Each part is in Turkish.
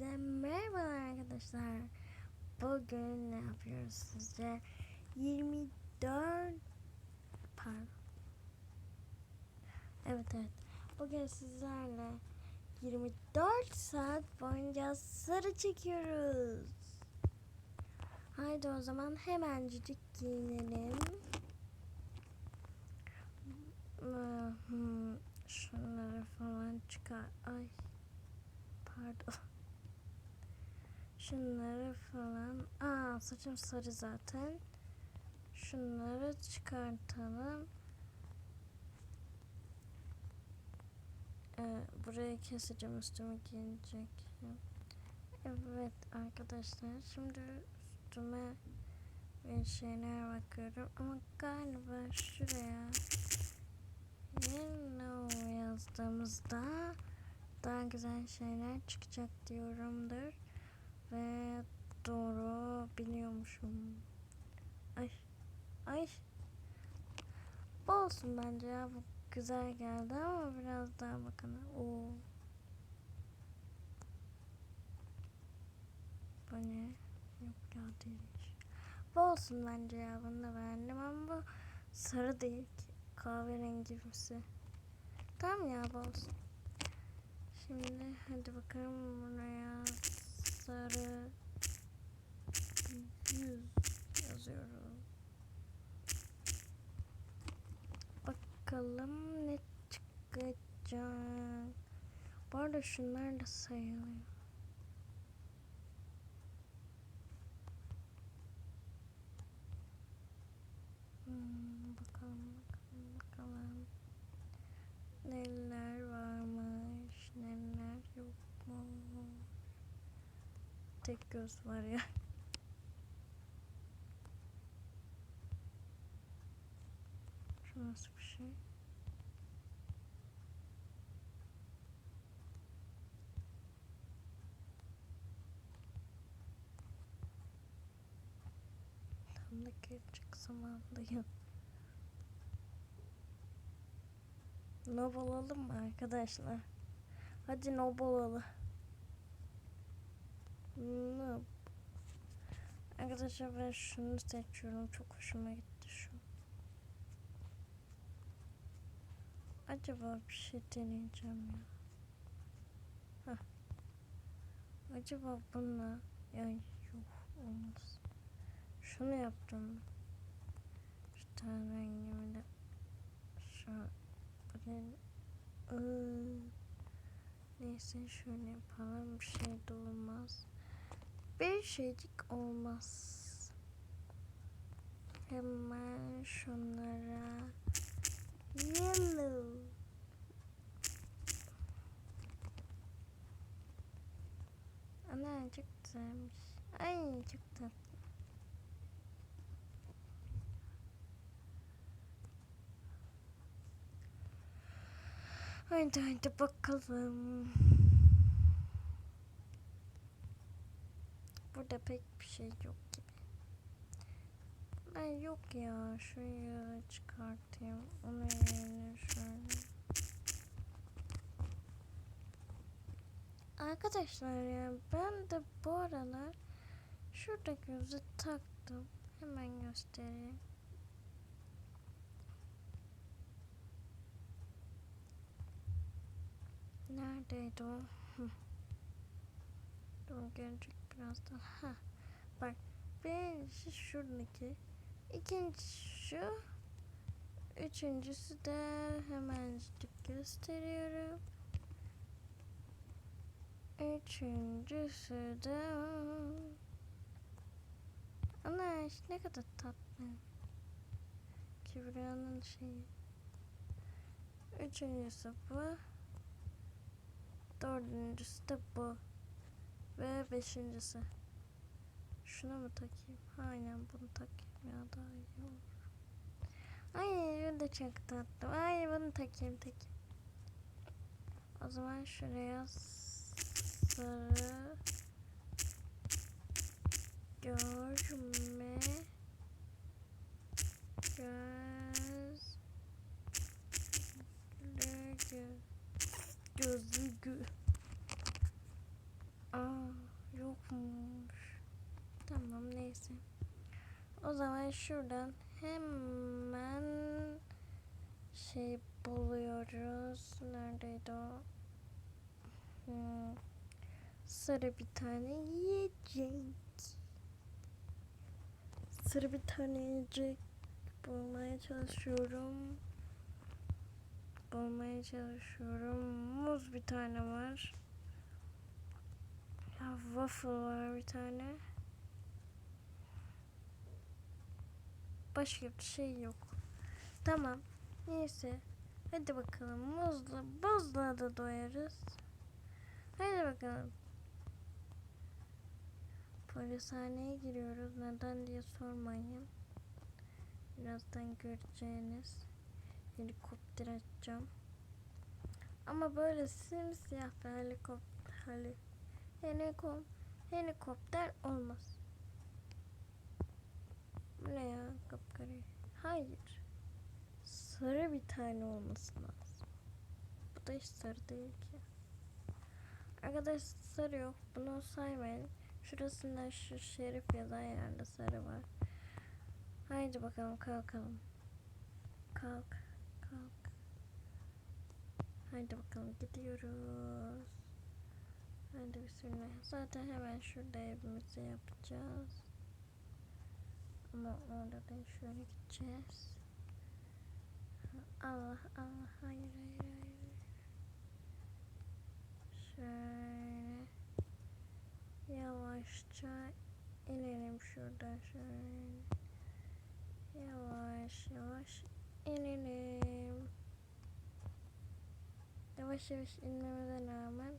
Hepinize merhaba arkadaşlar. Bugün ne yapıyoruz sizce? 24 pardon. Evet evet. Bugün sizlerle 24 saat boyunca sarı çekiyoruz. Haydi o zaman hemencik giyinelim. Hmm, Şunları falan çıkar. Ay. Pardon. Şunları falan. Aa saçım sarı zaten. Şunları çıkartalım. Ee, burayı keseceğim üstümü giyinecek. Evet arkadaşlar şimdi üstüme bir şeyler bakıyorum ama galiba şuraya Hello yazdığımızda daha güzel şeyler çıkacak diyorumdur. Ve doğru biliyormuşum. Ay. Ay. Bu olsun bence ya. Bu güzel geldi ama biraz daha bakın. Oo. Bu ne? Yok ya değilmiş. Bu olsun bence ya. Bunu da beğendim ama bu sarı değil ki. Kahverengimsi. Tamam ya bu olsun. Şimdi hadi bakalım buraya sarı yüz yazıyorum. Bakalım ne çıkacak. Bu arada şunlar da sayılıyor. Hmm, bakalım bakalım bakalım. Neler varmış, neler yokmuş. Tek göz var ya. Şu nasıl bir şey? Gelecek zamandayım. Nob alalım mı arkadaşlar? Hadi nob alalım. Nob. Arkadaşlar ben şunu seçiyorum. Çok hoşuma gitti şu. Acaba bir şey deneyeceğim ya. Hah. Acaba bununla ya yok olmaz. Şunu yaptım. Tane rengimi de şu Iı, neyse şöyle yapalım bir şey de olmaz. Bir şeycik olmaz. Hemen şunlara yellow Ana çok güzelmiş. Ay çok. Haydi haydi bakalım. Burada pek bir şey yok gibi. Ben yok ya. Şurayı çıkartayım. Onu yerine şöyle. Arkadaşlar ya ben de bu aralar şurada gözü taktım. Hemen göstereyim. Neredeydi o? Dur gelecek birazdan. Ha. Bak birincisi şuradaki. İkincisi şu. Üçüncüsü de hemencik gösteriyorum. Üçüncüsü de Ana ne kadar tatlı. Kibra'nın şeyi. Üçüncüsü bu. Dördüncüsü de bu. Ve beşincisi. Şunu mu takayım? Aynen bunu takayım ya daha iyi olur. Ay bu da çok tatlı. Ay bunu takayım takayım. O zaman şuraya sarı görme göz gözlüğü Aa, Aa, yokmuş. Tamam neyse. O zaman şuradan hemen şey buluyoruz. Neredeydi o? Hmm. Sarı bir tane yiyecek. Sarı bir tane yiyecek bulmaya çalışıyorum. Bulmaya çalışıyorum. Muz bir tane var. Ya waffle var bir tane. Başka bir şey yok. Tamam. Neyse. Hadi bakalım. Muzla, buzla da doyarız. Hadi bakalım. Polishaneye giriyoruz. Neden diye sormayın. Birazdan göreceğiniz helikopter açacağım. Ama böyle simsiyah bir helikopter heli, helikom, helikopter olmaz. Bu ne ya kapkara? Hayır. Sarı bir tane olması lazım. Bu da hiç sarı değil ki. Arkadaş sarı yok. Bunu saymayın. Şurasında şu şerif yazan yerde sarı var. Haydi bakalım kalkalım. Kalk. Kalk. Haydi bakalım gidiyoruz. Haydi bismillah. Zaten hemen şurada evimizi yapacağız. Ama orada da şöyle gideceğiz. Allah Allah hayır hayır hayır. Şöyle yavaşça inelim şuradan şöyle. Yavaş yavaş inelim. Yavaş yavaş inmemize rağmen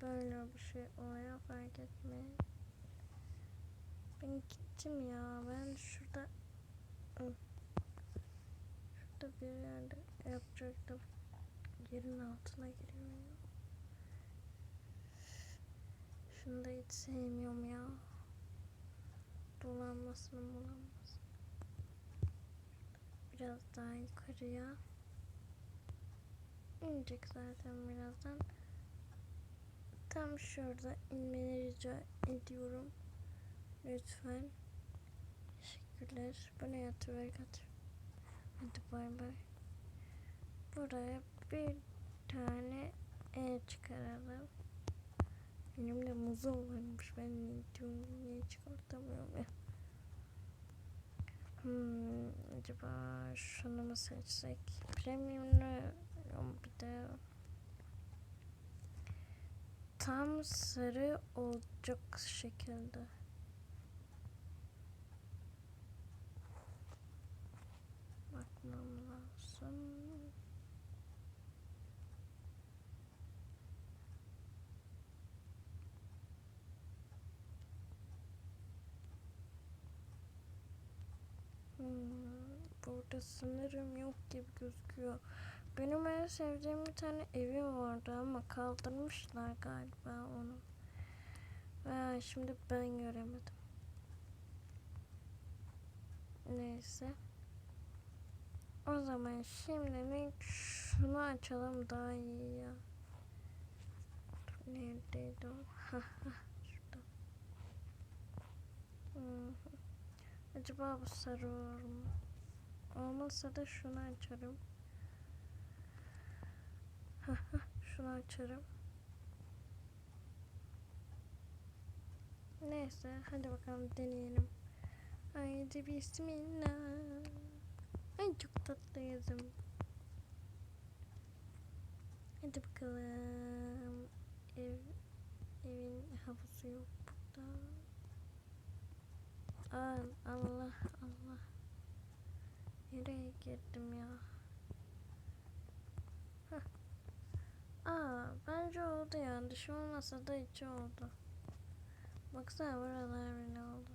böyle bir şey oluyor fark etmeyin. Ben gittim ya ben şurada şurada bir yerde yapacaktım. Yerin altına giriyor ya. Şunu da hiç sevmiyorum ya. Dolanmasını bulanmasını. Biraz daha yukarıya. İnecek zaten birazdan. Tam şurada inmeni rica ediyorum. Lütfen. Teşekkürler. Bu ne yatı ver katır. Hadi bay bay. Buraya bir tane E çıkaralım. Benim de muzum varmış. Ben diyorum niye çıkartamıyorum ya. Hmm, acaba şunu mu seçsek? Premium'lu bir de tam sarı olacak şekilde. Bakmam lazım. Hmm, burada sanırım yok gibi gözüküyor. Benim en sevdiğim bir tane evim vardı ama kaldırmışlar galiba onu. Veya şimdi ben göremedim. Neyse. O zaman şimdilik şunu açalım daha iyi ya. Neredeydi o? Şurada. Hı. Acaba bu sarı olur mu? Olmazsa da şunu açarım. Hah, hah, şunu açarım. Neyse hadi bakalım deneyelim. Haydi bismillah. Ay çok tatlı yazım. Hadi bakalım. Ev, evin havuzu yok burada. Aa, Allah Allah. Nereye girdim ya? Hah. Aa, bence oldu ya. Dışı olmasa da içi oldu. Baksana buralar ne oldu.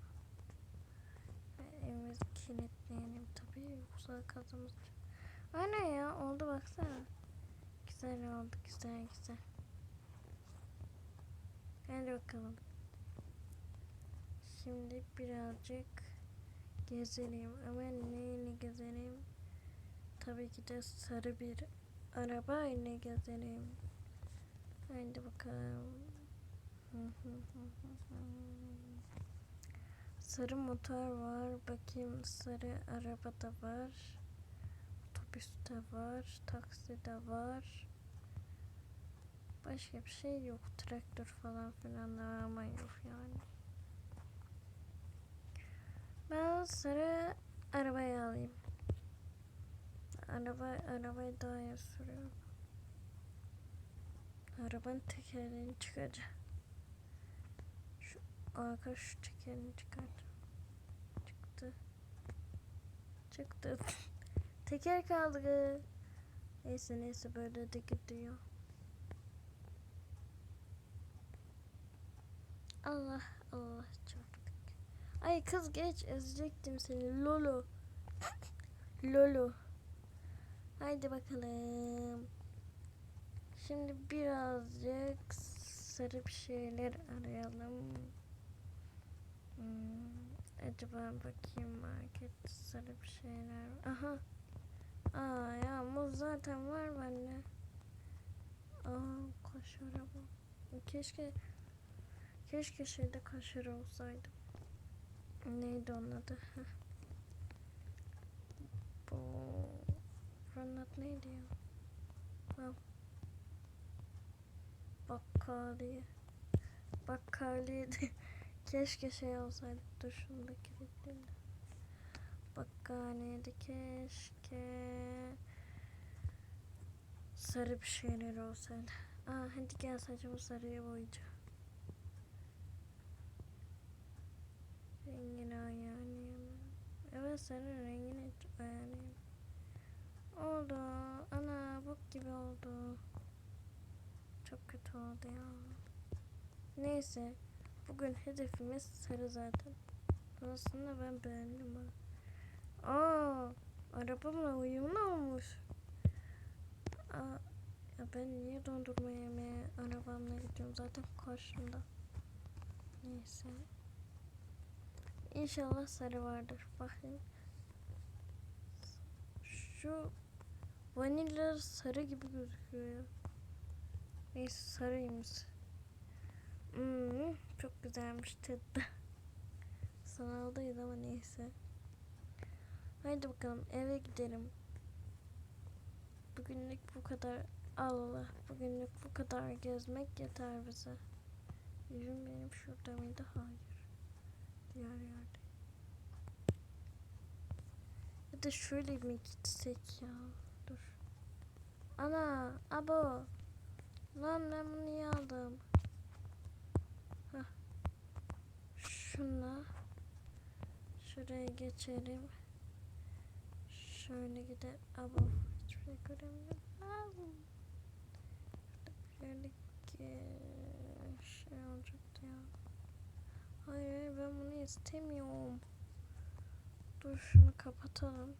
Evimizi kilitleyelim tabii yoksa kazımız. Aynen ya oldu baksana. Güzel oldu güzel güzel. Hadi bakalım. Şimdi birazcık gezelim ama neyle gezelim? Tabii ki de sarı bir araba ile gezelim. Haydi bakalım. Sarı motor var. Bakayım sarı araba da var. Otobüs de var. Taksi de var. Başka bir şey yok. Traktör falan filan da var ama yok yani. Ben sarı arabayı alayım. Araba, arabayı daha iyi sürüyorum. Arabanın tekerini çıkaracağım. Şu arka şu tekerini çıkaracağım. Çıktı. Çıktı. Teker kaldı. Neyse neyse böyle de gidiyor. Allah Allah çarptık. Ay kız geç ezecektim seni Lolo. Lolo. Haydi bakalım. Şimdi birazcık sarı bir şeyler arayalım. Hmm, acaba bakayım market sarı bir şeyler. Aha. Aa ya muz zaten var bende. Aa kaşar araba. Keşke keşke şeyde kaşar olsaydı. Neydi onun adı? Bu adı neydi ya? Ha. Bakkaliye. Bakkaliyedi. Keşke şey olsaydı. Dur şunu da kilitleyeyim. de. Keşke sarı bir şeyler olsaydı. Aa hadi gel saçımı sarıya boyayacağım. Rengini ayarlayalım. Evet sarı rengini ayarlayalım. Oldu. Ana bok gibi oldu. Çok kötü oldu ya. Neyse. Bugün hedefimiz sarı zaten. Aslında ben beğendim ha. Aa, arabamla uyumlu olmuş. Aa, ya ben niye dondurma yemeye arabamla gidiyorum zaten karşımda. Neyse. İnşallah sarı vardır. Bakayım. Şu vanilya sarı gibi gözüküyor ya. Neyse sarıymış. Hmm, çok güzelmiş tadı. Sanaldayız ama neyse. Haydi bakalım eve gidelim. Bugünlük bu kadar. Allah. Bugünlük bu kadar gezmek yeter bize. Evim benim şurada mıydı? Hayır. Diğer yerde. Ya da şöyle mi gitsek ya? Dur. Ana, abo. Lan ben bunu niye aldım? Hah. Şuna. Şuraya geçelim. Şöyle gidelim. Abo. Hiçbir şey göremiyorum. Aa. Şöyle şey olacaktı ya. Hayır hayır, ben bunu istemiyorum. Dur şunu kapatalım.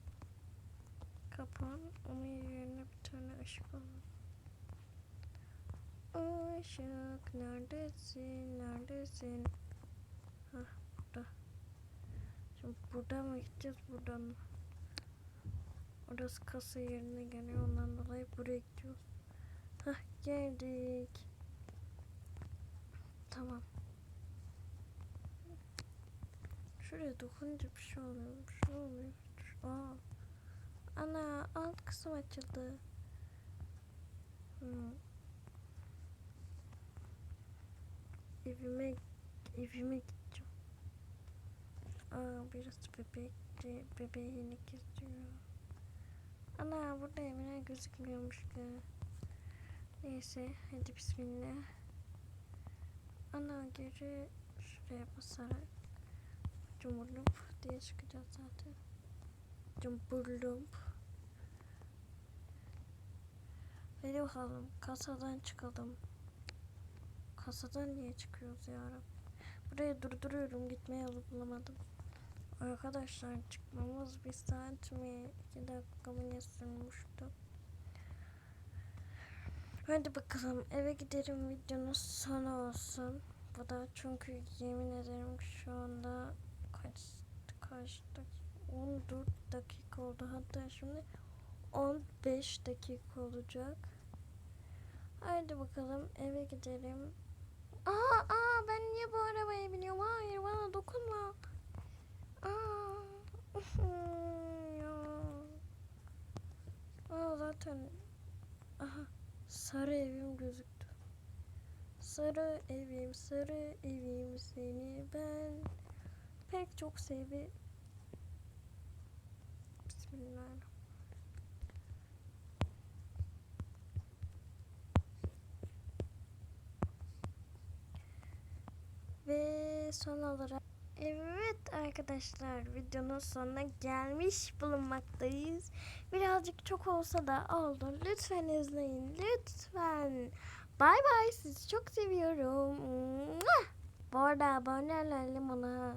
Kapan. Onun yerine bir tane ışık alalım. Işık neredesin? Neredesin? Hah burada. Şimdi buradan mı gideceğiz? Buradan mı? Orası kasa yerine geliyor. Ondan dolayı buraya gidiyoruz. Hah geldik. Tamam. Şuraya dokununca bir şey oluyormuş. Ne oluyor? Aa. Ana alt kısım açıldı. Hmm. Evime evime gideceğim. Aa birisi bebekçi bebeğini geziyor. Ana burada evine gözükmüyormuş ki. Neyse hadi bismillah. Ana geri şuraya basarak cumhurlump diye çıkacağız zaten. Cumhurlump. Hadi bakalım kasadan çıkalım. Kasadan niye çıkıyoruz ya? Buraya durduruyorum gitmeye yolu bulamadım. Arkadaşlar çıkmamız bir saat mi iki dakika mı ne sürmüştü? Hadi bakalım eve gidelim videonun sonu olsun. Bu da çünkü yemin ederim şu anda kaç kaç dakika 14 dakika oldu hatta şimdi 15 dakika olacak. Haydi bakalım eve gidelim. Aa, aa ben niye bu arabaya biniyorum? Hayır bana dokunma. Aa. Aa zaten aha sarı evim gözüktü. Sarı evim, sarı evim seni ben pek çok sevi. Bismillahirrahmanirrahim. Ve son olarak evet arkadaşlar videonun sonuna gelmiş bulunmaktayız. Birazcık çok olsa da oldu. Lütfen izleyin. Lütfen. Bay bay. Sizi çok seviyorum. Bu arada abone olalım ona.